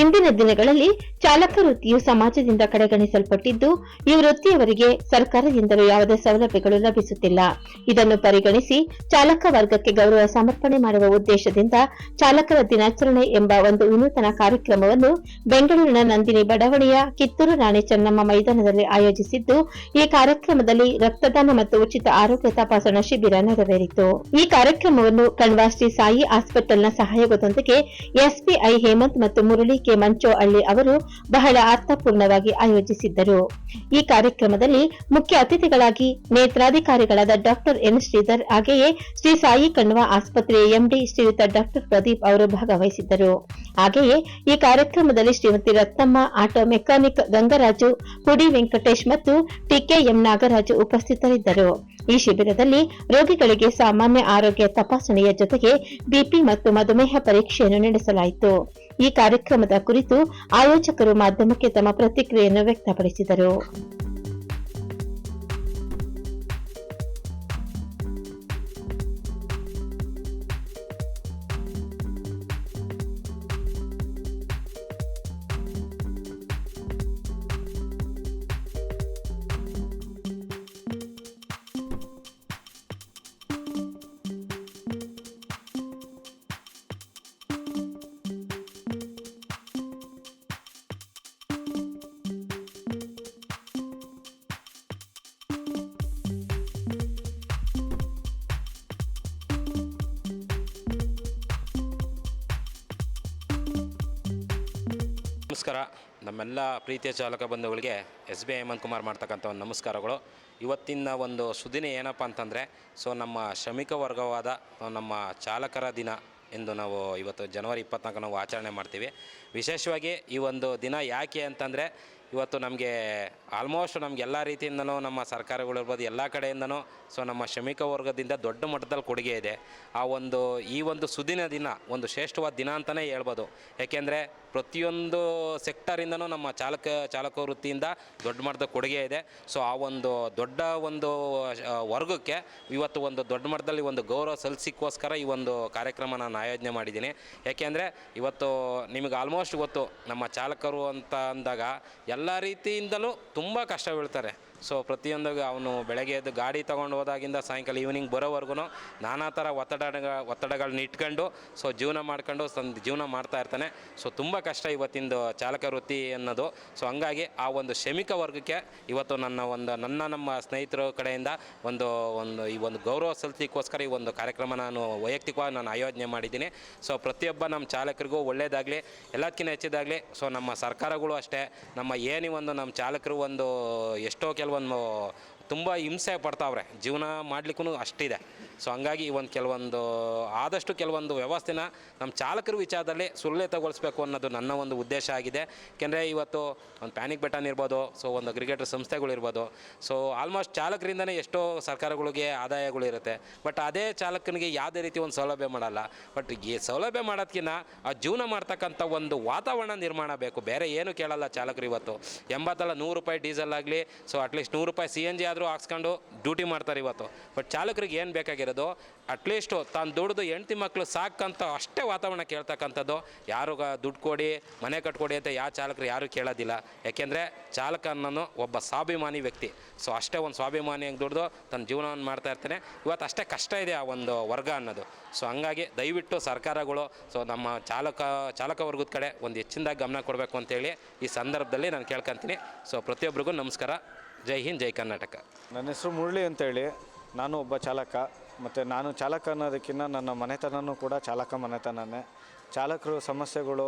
ಇಂದಿನ ದಿನಗಳಲ್ಲಿ ಚಾಲಕ ವೃತ್ತಿಯು ಸಮಾಜದಿಂದ ಕಡೆಗಣಿಸಲ್ಪಟ್ಟಿದ್ದು, ಈ ವೃತ್ತಿಯವರಿಗೆ ಸರ್ಕಾರದಿಂದಲೂ ಯಾವುದೇ ಸೌಲಭ್ಯಗಳು ಲಭಿಸುತ್ತಿಲ್ಲ. ಇದನ್ನು ಪರಿಗಣಿಸಿ ಚಾಲಕ ವರ್ಗಕ್ಕೆ ಗೌರವ ಸಮರ್ಪಣೆ ಮಾಡುವ ಉದ್ದೇಶದಿಂದ ಚಾಲಕರ ದಿನಾಚರಣೆ ಎಂಬ ಒಂದು ವಿನೂತನ ಕಾರ್ಯಕ್ರಮವನ್ನು ಬೆಂಗಳೂರಿನ ನಂದಿನಿ ಬಡಾವಣೆಯ ಕಿತ್ತೂರು ರಾಣಿ ಚೆನ್ನಮ್ಮ ಮೈದಾನದಲ್ಲಿ ಆಯೋಜಿಸಿದ್ದು, ಈ ಕಾರ್ಯಕ್ರಮದಲ್ಲಿ ರಕ್ತದಾನ ಮತ್ತು ಉಚಿತ ಆರೋಗ್ಯ ತಪಾಸಣಾ ಶಿಬಿರ ನೆರವೇರಿತು. ಈ ಕಾರ್ಯಕ್ರಮವನ್ನು ಕಣ್ವಾ ಶ್ರೀ ಸಾಯಿ ಆಸ್ಪಿಟಲ್ನ ಸಹಯೋಗದೊಂದಿಗೆ ಎಸ್ಪಿಐ ಹೇಮಂತ್ ಮತ್ತು ಮುರಳಿ ಕೆ. ಮಂಚೋಹಳ್ಳಿ ಅವರು ಬಹಳ ಅರ್ಥಪೂರ್ಣವಾಗಿ ಆಯೋಜಿಸಿದ್ದರು. ಈ ಕಾರ್ಯಕ್ರಮದಲ್ಲಿ ಮುಖ್ಯ ಅತಿಥಿಗಳಾಗಿ ನೇತ್ರಾಧಿಕಾರಿಗಳಾದ ಡಾಕ್ಟರ್ ಎನ್ ಶ್ರೀಧರ್ ಹಾಗೆಯೇ ಶ್ರೀ ಸಾಯಿ ಕಣ್ವ ಆಸ್ಪತ್ರೆಯ ಎಂಡಿ ಶ್ರೀಯುತ ಡಾಕ್ಟರ್ ಪ್ರದೀಪ್ ಅವರು ಭಾಗವಹಿಸಿದ್ದರು. ಹಾಗೆಯೇ ಈ ಕಾರ್ಯಕ್ರಮದಲ್ಲಿ ಶ್ರೀಮತಿ ರತ್ನಮ್ಮ, ಆಟೋ ಮೆಕ್ಯಾನಿಕ್ ಗಂಗರಾಜು, ಪುಡಿ ವೆಂಕಟೇಶ್ ಮತ್ತು ಟಿಕೆಎಂ ನಾಗರಾಜು ಉಪಸ್ಥಿತರಿದ್ದರು. ಈ ಶಿಬಿರದಲ್ಲಿ ರೋಗಿಗಳಿಗೆ ಸಾಮಾನ್ಯ ಆರೋಗ್ಯ ತಪಾಸಣೆಯ ಜೊತೆಗೆ ಬಿಪಿ ಮತ್ತು ಮಧುಮೇಹ ಪರೀಕ್ಷೆಯನ್ನು ನಡೆಸಲಾಯಿತು. ಈ ಕಾರ್ಯಕ್ರಮದ ಕುರಿತು ಆಯೋಜಕರು ಮಾಧ್ಯಮಕ್ಕೆ ತಮ್ಮ ಪ್ರತಿಕ್ರಿಯೆಯನ್ನು ವ್ಯಕ್ತಪಡಿಸಿದರು. ನಮಸ್ಕಾರ. ನಮ್ಮೆಲ್ಲ ಪ್ರೀತಿಯ ಚಾಲಕ ಬಂಧುಗಳಿಗೆ ಎಸ್ ಬಿ ಹೇಮಂತ್ ಕುಮಾರ್ ಮಾಡ್ತಕ್ಕಂಥ ಒಂದು ನಮಸ್ಕಾರಗಳು. ಇವತ್ತಿನ ಒಂದು ಸುದಿನ ಏನಪ್ಪ ಅಂತಂದರೆ, ಸೊ ನಮ್ಮ ಶ್ರಮಿಕ ವರ್ಗವಾದ ನಮ್ಮ ಚಾಲಕರ ದಿನ ಎಂದು ನಾವು ಇವತ್ತು ಜನವರಿ ಇಪ್ಪತ್ನಾಲ್ಕು ನಾವು ಆಚರಣೆ ಮಾಡ್ತೀವಿ. ವಿಶೇಷವಾಗಿ ಈ ಒಂದು ದಿನ ಯಾಕೆ ಅಂತಂದರೆ, ಇವತ್ತು ನಮಗೆ ಆಲ್ಮೋಸ್ಟ್ ನಮ್ಗೆ ಎಲ್ಲ ರೀತಿಯಿಂದನೂ ನಮ್ಮ ಸರ್ಕಾರಗಳಿರ್ಬೋದು ಎಲ್ಲ ಕಡೆಯಿಂದನೂ, ಸೊ ನಮ್ಮ ಶ್ರಮಿಕ ವರ್ಗದಿಂದ ದೊಡ್ಡ ಮಟ್ಟದಲ್ಲಿ ಕೊಡುಗೆ ಇದೆ. ಆ ಒಂದು, ಈ ಒಂದು ಸುದಿನ ದಿನ ಒಂದು ಶ್ರೇಷ್ಠವಾದ ದಿನ ಅಂತಲೇ ಹೇಳ್ಬೋದು. ಯಾಕೆಂದರೆ ಪ್ರತಿಯೊಂದು ಸೆಕ್ಟರಿಂದನೂ ನಮ್ಮ ಚಾಲಕ ಚಾಲಕ ವೃತ್ತಿಯಿಂದ ದೊಡ್ಡ ಮಟ್ಟದ ಕೊಡುಗೆ ಇದೆ. ಸೊ ಆ ಒಂದು ದೊಡ್ಡ ಒಂದು ವರ್ಗಕ್ಕೆ ಇವತ್ತು ಒಂದು ದೊಡ್ಡ ಮಟ್ಟದಲ್ಲಿ ಒಂದು ಗೌರವ ಸಲ್ಲಿಸಿಕ್ಕೋಸ್ಕರ ಈ ಒಂದು ಕಾರ್ಯಕ್ರಮ ನಾನು ಆಯೋಜನೆ ಮಾಡಿದ್ದೀನಿ. ಯಾಕೆಂದರೆ ಇವತ್ತು ನಿಮಗೆ ಆಲ್ಮೋಸ್ಟ್ ಇವತ್ತು ನಮ್ಮ ಚಾಲಕರು ಅಂತ ಅಂದಾಗ ಎಲ್ಲ ರೀತಿಯಿಂದಲೂ ತುಂಬ ಕಷ್ಟ ಬೀಳ್ತಾರೆ. ಸೊ ಪ್ರತಿಯೊಂದು ಅವನು ಬೆಳಗ್ಗೆ ಎದ್ದು ಗಾಡಿ ತೊಗೊಂಡು ಹೋದಾಗಿಂದ ಸಾಯಂಕಾಲ ಈವ್ನಿಂಗ್ ಬರೋವರೆಗೂ ನಾನಾ ಥರ ಒತ್ತಡ ಒತ್ತಡಗಳನ್ನ ಇಟ್ಕೊಂಡು ಸೊ ಜೀವನ ಮಾಡ್ಕೊಂಡು ಸಂದ್ ಜೀವನ ಮಾಡ್ತಾ ಇರ್ತಾನೆ. ಸೊ ತುಂಬ ಕಷ್ಟ ಇವತ್ತಿಂದು ಚಾಲಕ ವೃತ್ತಿ ಅನ್ನೋದು. ಸೊ ಹಂಗಾಗಿ ಆ ಒಂದು ಶ್ರಮಿಕ ವರ್ಗಕ್ಕೆ ಇವತ್ತು ನನ್ನ ಒಂದು, ನನ್ನ ನಮ್ಮ ಸ್ನೇಹಿತರ ಕಡೆಯಿಂದ ಒಂದು ಒಂದು ಈ ಒಂದು ಗೌರವ ಸಲ್ಲಿಸಲಿಕ್ಕೋಸ್ಕರ ಈ ಒಂದು ಕಾರ್ಯಕ್ರಮ ನಾನು ವೈಯಕ್ತಿಕವಾಗಿ ನಾನು ಆಯೋಜನೆ ಮಾಡಿದ್ದೀನಿ. ಸೊ ಪ್ರತಿಯೊಬ್ಬ ನಮ್ಮ ಚಾಲಕರಿಗೂ ಒಳ್ಳೆಯದಾಗಲಿ ಎಲ್ಲದಕ್ಕಿಂತ ಹೆಚ್ಚಿದಾಗಲಿ ಸೊ ನಮ್ಮ ಸರ್ಕಾರಗಳು ಅಷ್ಟೇ, ನಮ್ಮ ಏನೇ ಒಂದು ನಮ್ಮ ಚಾಲಕರು ಒಂದು ಎಷ್ಟೋ ಕೆಲವೊಂದು ತುಂಬ ಹಿಂಸೆ ಪಡ್ತಾವ್ರೆ. ಜೀವನ ಮಾಡ್ಲಿಕ್ಕೂ ಅಷ್ಟಿದೆ. ಸೊ ಹಂಗಾಗಿ ಈ ಒಂದು ಕೆಲವೊಂದು, ಆದಷ್ಟು ಕೆಲವೊಂದು ವ್ಯವಸ್ಥೆನ ನಮ್ಮ ಚಾಲಕರ ವಿಚಾರದಲ್ಲಿ ಸುಲಲಿತಗೊಳಿಸ್ಬೇಕು ಅನ್ನೋದು ನನ್ನ ಒಂದು ಉದ್ದೇಶ ಆಗಿದೆ. ಏಕೆಂದರೆ ಇವತ್ತು ಒಂದು ಪ್ಯಾನಿಕ್ ಬಟನ್ ಇರ್ಬೋದು ಸೊ ಒಂದು ಕ್ರಿಕೆಟ್ ಸಂಸ್ಥೆಗಳಿರ್ಬೋದು ಸೊ ಆಲ್ಮೋಸ್ಟ್ ಚಾಲಕರಿಂದನೇ ಎಷ್ಟೋ ಸರ್ಕಾರಗಳಿಗೆ ಆದಾಯಗಳಿರುತ್ತೆ ಬಟ್ ಅದೇ ಚಾಲಕನಿಗೆ ಯಾವುದೇ ರೀತಿ ಒಂದು ಸೌಲಭ್ಯ ಮಾಡಲ್ಲ. ಬಟ್ ಈ ಸೌಲಭ್ಯ ಮಾಡೋದಕ್ಕಿಂತ ಆ ಜೀವನ ಮಾಡ್ತಕ್ಕಂಥ ಒಂದು ವಾತಾವರಣ ನಿರ್ಮಾಣ ಬೇಕು. ಬೇರೆ ಏನು ಕೇಳಲ್ಲ ಚಾಲಕರು ಇವತ್ತು. ಎಂಬತ್ತಲ್ಲ ನೂರು ರೂಪಾಯಿ ಡೀಸೆಲ್ ಆಗಲಿ ಸೊ ಅಟ್ಲೀಸ್ಟ್ ನೂರು ರೂಪಾಯಿ ಸಿ ಎನ್ ಜಿ ಆದರೂ ಹಾಕ್ಸ್ಕೊಂಡು ಡ್ಯೂಟಿ ಮಾಡ್ತಾರೆ ಇವತ್ತು. ಬಟ್ ಚಾಲಕರಿಗೆ ಏನು ಬೇಕಾಗಿರೋದು ಅಟ್ಲೀಸ್ಟು ತಾನು ದುಡ್ದು ಹೆಂಡ್ತಿ ಮಕ್ಕಳು ಸಾಕಂತ ಅಷ್ಟೇ ವಾತಾವರಣ ಕೇಳ್ತಕ್ಕಂಥದ್ದು. ಯಾರು ದುಡ್ಡು ಕೊಡಿ, ಮನೆ ಕಟ್ಕೊಡಿ ಅಂತ ಯಾವ ಚಾಲಕರು ಯಾರೂ ಕೇಳೋದಿಲ್ಲ. ಯಾಕೆಂದರೆ ಚಾಲಕ ಅನ್ನೋನು ಒಬ್ಬ ಸ್ವಾಭಿಮಾನಿ ವ್ಯಕ್ತಿ. ಸೊ ಅಷ್ಟೇ ಒಂದು ಸ್ವಾಭಿಮಾನಿಯಾಗಿ ದುಡ್ದು ತನ್ನ ಜೀವನವನ್ನು ಮಾಡ್ತಾ ಇರ್ತಾನೆ. ಇವತ್ತು ಅಷ್ಟೇ ಕಷ್ಟ ಇದೆ ಆ ಒಂದು ವರ್ಗ ಅನ್ನೋದು. ಸೊ ಹಂಗಾಗಿ ದಯವಿಟ್ಟು ಸರ್ಕಾರಗಳು ಸೊ ನಮ್ಮ ಚಾಲಕ ಚಾಲಕ ವರ್ಗದ ಕಡೆ ಒಂದು ಹೆಚ್ಚಿನದಾಗಿ ಗಮನ ಕೊಡಬೇಕು ಅಂತೇಳಿ ಈ ಸಂದರ್ಭದಲ್ಲಿ ನಾನು ಕೇಳ್ಕೊಂತೀನಿ. ಸೊ ಪ್ರತಿಯೊಬ್ಬರಿಗೂ ನಮಸ್ಕಾರ. ಜೈ ಹಿಂದ್, ಜೈ ಕರ್ನಾಟಕ. ನನ್ನ ಹೆಸರು ಮುರಳಿ ಅಂತೇಳಿ. ನಾನು ಒಬ್ಬ ಚಾಲಕ. ಮತ್ತು ನಾನು ಚಾಲಕ ಅನ್ನೋದಕ್ಕಿಂತ ನನ್ನ ಮನೆತನನೂ ಕೂಡ ಚಾಲಕ ಮನೆತನನೇ. ಚಾಲಕರು ಸಮಸ್ಯೆಗಳು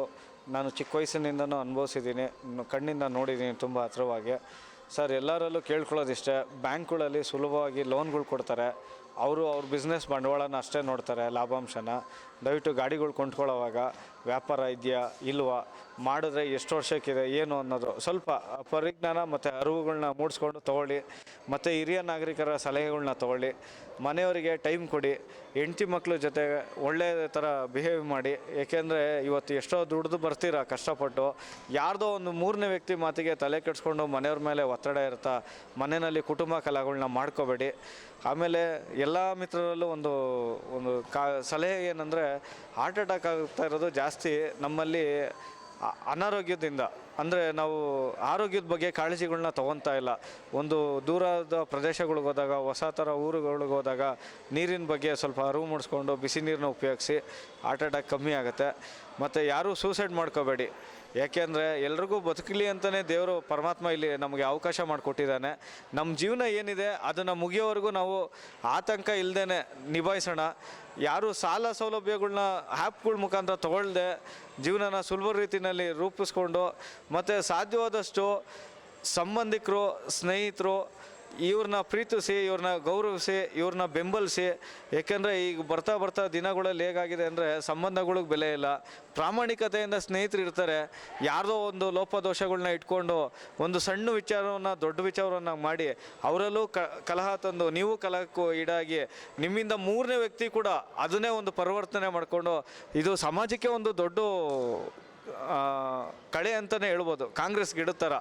ನಾನು ಚಿಕ್ಕ ವಯಸ್ಸಿನಿಂದನೂ ಅನುಭವಿಸಿದ್ದೀನಿ ಕಣ್ಣಿಂದ ನೋಡಿದ್ದೀನಿ ತುಂಬ ಹತ್ರವಾಗಿ. ಸರ್, ಎಲ್ಲರಲ್ಲೂ ಕೇಳ್ಕೊಳ್ಳೋದಿಷ್ಟೇ, ಬ್ಯಾಂಕ್ಗಳಲ್ಲಿ ಸುಲಭವಾಗಿ ಲೋನ್ಗಳು ಕೊಡ್ತಾರೆ. ಅವರು ಅವ್ರ ಬಿಸ್ನೆಸ್ ಬಂಡವಾಳನ ಅಷ್ಟೇ ನೋಡ್ತಾರೆ ಲಾಭಾಂಶನ. ದಯವಿಟ್ಟು ಗಾಡಿಗಳು ಕೊಂಡ್ಕೊಳ್ಳೋವಾಗ ವ್ಯಾಪಾರ ಇದೆಯಾ, ಇಲ್ವಾ, ಮಾಡಿದ್ರೆ ಎಷ್ಟು ವರ್ಷಕ್ಕಿದೆ, ಏನು ಅನ್ನೋದು ಸ್ವಲ್ಪ ಪರಿಜ್ಞಾನ ಮತ್ತು ಅರಿವುಗಳನ್ನ ಮೂಡಿಸ್ಕೊಂಡು ತೊಗೊಳ್ಳಿ, ಮತ್ತು ಹಿರಿಯ ನಾಗರಿಕರ ಸಲಹೆಗಳನ್ನ ತೊಗೊಳ್ಳಿ, ಮನೆಯವರಿಗೆ ಟೈಮ್ ಕೊಡಿ, ಹೆಂಡತಿ ಮಕ್ಕಳ ಜೊತೆ ಒಳ್ಳೆಯ ಥರ ಬಿಹೇವ್ ಮಾಡಿ, ಏಕೆಂದರೆ ಇವತ್ತು ಎಷ್ಟೋ ದುಡ್ದು ಬರ್ತೀರಾ ಕಷ್ಟಪಟ್ಟು, ಯಾರ್ದೋ ಒಂದು ಮೂರನೇ ವ್ಯಕ್ತಿ ಮಾತಿಗೆ ತಲೆ ಕೆಡಿಸ್ಕೊಂಡು ಮನೆಯವ್ರ ಮೇಲೆ ಒತ್ತಡ ಇರ್ತಾ, ಮನೆಯಲ್ಲಿ ಕುಟುಂಬ ಕಲಾಗಳನ್ನ ಮಾಡ್ಕೋಬೇಡಿ. ಆಮೇಲೆ ಎಲ್ಲ ಮಿತ್ರರಲ್ಲೂ ಒಂದು ಒಂದು ಕಾ, ಸಲಹೆ ಏನಂದರೆ ಹಾರ್ಟ್ ಅಟ್ಯಾಕ್ ಆಗ್ತಾ ಇರೋದು ಜಾಸ್ತಿ ನಮ್ಮಲ್ಲಿ ಅನಾರೋಗ್ಯದಿಂದ, ಅಂದರೆ ನಾವು ಆರೋಗ್ಯದ ಬಗ್ಗೆ ಕಾಳಜಿಗಳನ್ನ ತೊಗೊತಾ ಇಲ್ಲ. ಒಂದು ದೂರದ ಪ್ರದೇಶಗಳಿಗೆ ಹೋದಾಗ ಹೊಸ ಥರ ಊರುಗಳಿಗೆ ಹೋದಾಗ ನೀರಿನ ಬಗ್ಗೆ ಸ್ವಲ್ಪ ಅರಿವು ಮೂಡಿಸ್ಕೊಂಡು ಬಿಸಿ ನೀರನ್ನ ಉಪಯೋಗಿಸಿ ಹಾರ್ಟ್ ಅಟ್ಯಾಕ್ ಕಮ್ಮಿ ಆಗುತ್ತೆ. ಮತ್ತು ಯಾರೂ ಸೂಸೈಡ್ ಮಾಡ್ಕೋಬೇಡಿ. ಯಾಕೆಂದರೆ ಎಲ್ರಿಗೂ ಬದುಕಲಿ ಅಂತಲೇ ದೇವರು ಪರಮಾತ್ಮ ಇಲ್ಲಿ ನಮಗೆ ಅವಕಾಶ ಮಾಡಿಕೊಟ್ಟಿದ್ದಾನೆ. ನಮ್ಮ ಜೀವನ ಏನಿದೆ ಅದನ್ನು ಮುಗಿಯೋವರೆಗೂ ನಾವು ಆತಂಕ ಇಲ್ಲದೇ ನಿಭಾಯಿಸೋಣ. ಯಾರು ಸಾಲ ಸೌಲಭ್ಯಗಳನ್ನ ಆ್ಯಪ್ಗಳ ಮುಖಾಂತರ ತಗೊಳ್ಳದೆ ಜೀವನನ ಸುಲಭ ರೀತಿಯಲ್ಲಿ ರೂಪಿಸ್ಕೊಂಡು ಮತ್ತು ಸಾಧ್ಯವಾದಷ್ಟು ಸಂಬಂಧಿಕರು, ಸ್ನೇಹಿತರು ಇವ್ರನ್ನ ಪ್ರೀತಿಸಿ, ಇವ್ರನ್ನ ಗೌರವಿಸಿ, ಇವ್ರನ್ನ ಬೆಂಬಲಿಸಿ, ಏಕೆಂದರೆ ಈಗ ಬರ್ತಾ ಬರ್ತಾ ದಿನಗಳಲ್ಲಿ ಹೇಗಾಗಿದೆ ಅಂದರೆ ಸಂಬಂಧಗಳಿಗೆ ಬೆಲೆ ಇಲ್ಲ. ಪ್ರಾಮಾಣಿಕತೆಯಿಂದ ಸ್ನೇಹಿತರು ಇರ್ತಾರೆ. ಯಾರದೋ ಒಂದು ಲೋಪದೋಷಗಳನ್ನ ಇಟ್ಕೊಂಡು ಒಂದು ಸಣ್ಣ ವಿಚಾರವನ್ನು, ದೊಡ್ಡ ವಿಚಾರವನ್ನು ಮಾಡಿ ಅವರಲ್ಲೂ ಕಲಹ ತಂದು ನೀವು ಕಲಹಕ್ಕೂ ಈಡಾಗಿ ನಿಮ್ಮಿಂದ ಮೂರನೇ ವ್ಯಕ್ತಿ ಕೂಡ ಅದನ್ನೇ ಒಂದು ಪರಿವರ್ತನೆ ಮಾಡಿಕೊಂಡು ಇದು ಸಮಾಜಕ್ಕೆ ಒಂದು ದೊಡ್ಡ ಕಳೆ ಅಂತಲೇ ಹೇಳ್ಬೋದು, ಕಾಂಗ್ರೆಸ್ ಗಿಡ ಥರ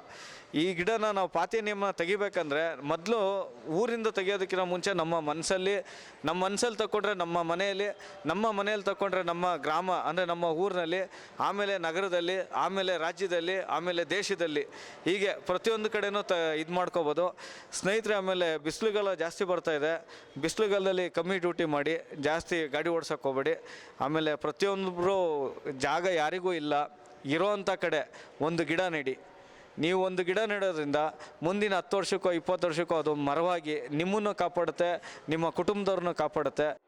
ಈ ಗಿಡನ ನಾವು ಪಾತಿ ನಿಯಮ ತೆಗಿಬೇಕಂದ್ರೆ ಮೊದಲು ಊರಿಂದ ತೆಗಿಯೋದಕ್ಕಿಂತ ಮುಂಚೆ ನಮ್ಮ ಮನಸ್ಸಲ್ಲಿ ನಮ್ಮ ಮನಸ್ಸಲ್ಲಿ ತಗೊಂಡ್ರೆ ನಮ್ಮ ಮನೆಯಲ್ಲಿ ನಮ್ಮ ಮನೆಯಲ್ಲಿ ತಗೊಂಡ್ರೆ ನಮ್ಮ ಗ್ರಾಮ, ಅಂದರೆ ನಮ್ಮ ಊರಿನಲ್ಲಿ, ಆಮೇಲೆ ನಗರದಲ್ಲಿ, ಆಮೇಲೆ ರಾಜ್ಯದಲ್ಲಿ, ಆಮೇಲೆ ದೇಶದಲ್ಲಿ ಹೀಗೆ ಪ್ರತಿಯೊಂದು ಕಡೆನೂ ತ, ಇದು ಮಾಡ್ಕೋಬೋದು. ಸ್ನೇಹಿತರೆ, ಆಮೇಲೆ ಬಿಸಿಲುಗಾಲ ಜಾಸ್ತಿ ಬರ್ತಾ ಇದೆ. ಬಿಸಿಲುಗಾಲದಲ್ಲಿ ಕಮ್ಮಿ ಡ್ಯೂಟಿ ಮಾಡಿ, ಜಾಸ್ತಿ ಗಾಡಿ ಓಡಿಸೋಕೆ ಹೋಗ್ಬೇಡಿ. ಆಮೇಲೆ ಪ್ರತಿಯೊಬ್ಬರು ಜಾಗ ಯಾರಿಗೂ ಇಲ್ಲ. ಇರೋವಂಥ ಕಡೆ ಒಂದು ಗಿಡ ನೆಡಿ. ನೀವು ಒಂದು ಗಿಡ ನೆಡೋದ್ರಿಂದ ಮುಂದಿನ ಹತ್ತು ವರ್ಷಕ್ಕೋ ಇಪ್ಪತ್ತು ವರ್ಷಕ್ಕೋ ಅದು ಮರವಾಗಿ ನಿಮ್ಮನ್ನು ಕಾಪಾಡುತ್ತೆ, ನಿಮ್ಮ ಕುಟುಂಬದವ್ರನ್ನೂ ಕಾಪಾಡುತ್ತೆ.